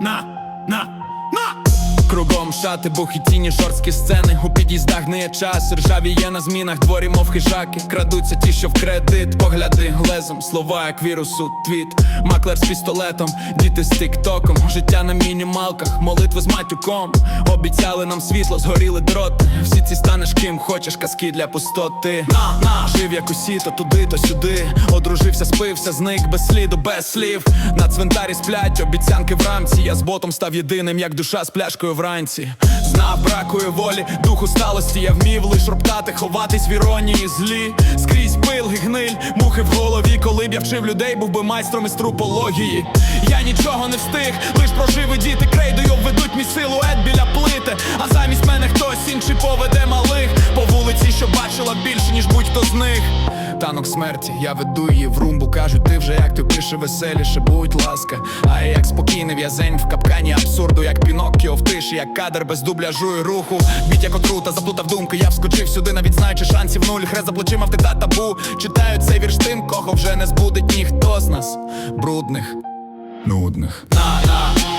на, на, на кругом шати, бухітіні, жорсткі сцени. У під'їздах не є час, ржаві є на змінах, дворі, мов хижаки. Крадуться ті, що в кредит, погляди глезом, слова, як вірусу, твіт маклер з пістолетом, діти з тіктоком, життя на мінімалках, молитви з матюком. Обіцяли нам світло, згоріли дроти. Всі ці станеш ким хочеш, казки для пустоти. На, на, жив як усі, то туди, то сюди. Одружився, спився, зник без сліду, без слів. На цвинтарі сплять, обіцянки в рамці. Я з ботом став єдиним, як душа з пляшкою вранці. Знав, бракує волі, духу сталості. Я вмів лиш роптати, ховатись в іронії злі. Скрізь пил і гниль, мухи в голові. Коли б я вчив людей, був би майстром із трупології. Я нічого не встиг, лиш прожив і діти крейдою введуть мій силует біля плити. А замість мене хтось інший поведе малих по вулиці, що бачила більше, ніж будь-хто з них. Танок смерті, я веду її в румбу. Кажуть, ти вже як тупіше, веселіше, будь ласка. Спокійний в'язень в капкані абсурду, як Піноккіо в тиші, як кадр без дубляжу і руху. Біть як отрута, заплутав думки, я вскочив сюди, навіть знаючи шансів нуль. Хре за плечима втекта табу. Читаю цей вірш тим, кого вже не збудить ніхто з нас. Брудних, нудних. На, на.